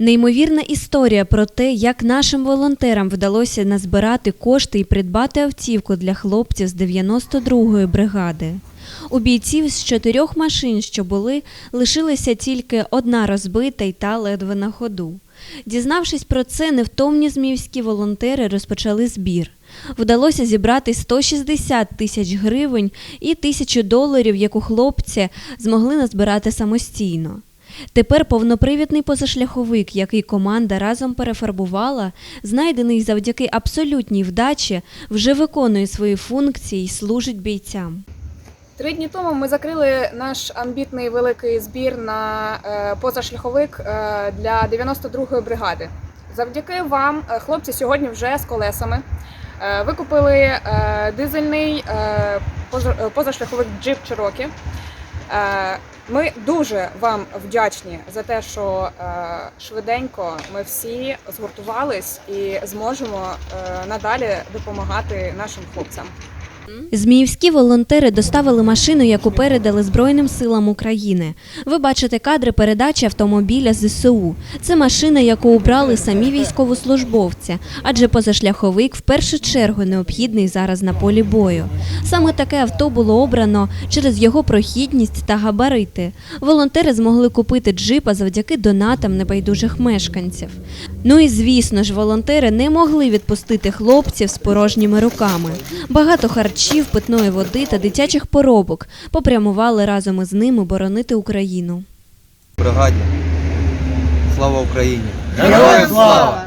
Неймовірна історія про те, як нашим волонтерам вдалося назбирати кошти і придбати автівку для хлопців з 92-ї бригади. У бійців з чотирьох машин, що були, лишилася тільки одна розбита й та ледве на ходу. Дізнавшись про це, невтомні зміївські волонтери розпочали збір. Вдалося зібрати 160 тисяч гривень і тисячу доларів, яку хлопці змогли назбирати самостійно. Тепер повнопривідний позашляховик, який команда разом перефарбувала, знайдений завдяки абсолютній вдачі, вже виконує свої функції і служить бійцям. Три дні тому ми закрили наш амбітний великий збір на е, позашляховик е, для 92-ї бригади. Завдяки вам, е, хлопці, сьогодні вже з колесами. Ви купили е, дизельний поза- позашляховик Jeep Cherokee. Е, Ми дуже вам вдячні за те, що е, швиденько ми всі згуртувались і зможемо е, надалі допомагати нашим хлопцям. Зміївські волонтери доставили машину, яку передали Збройним силам України. Ви бачите кадри передачі автомобіля ЗСУ. Це машина, яку обрали самі військовослужбовці, адже позашляховик в першу чергу необхідний зараз на полі бою. Саме таке авто було обрано через його прохідність та габарити. Волонтери змогли купити джипа завдяки донатам небайдужих мешканців. Ну і звісно ж, волонтери не могли відпустити хлопців з порожніми руками. Багато харчів, питної води та дитячих поробок попрямували разом із ними боронити Україну. бригаді. Слава Україні! Героям слава!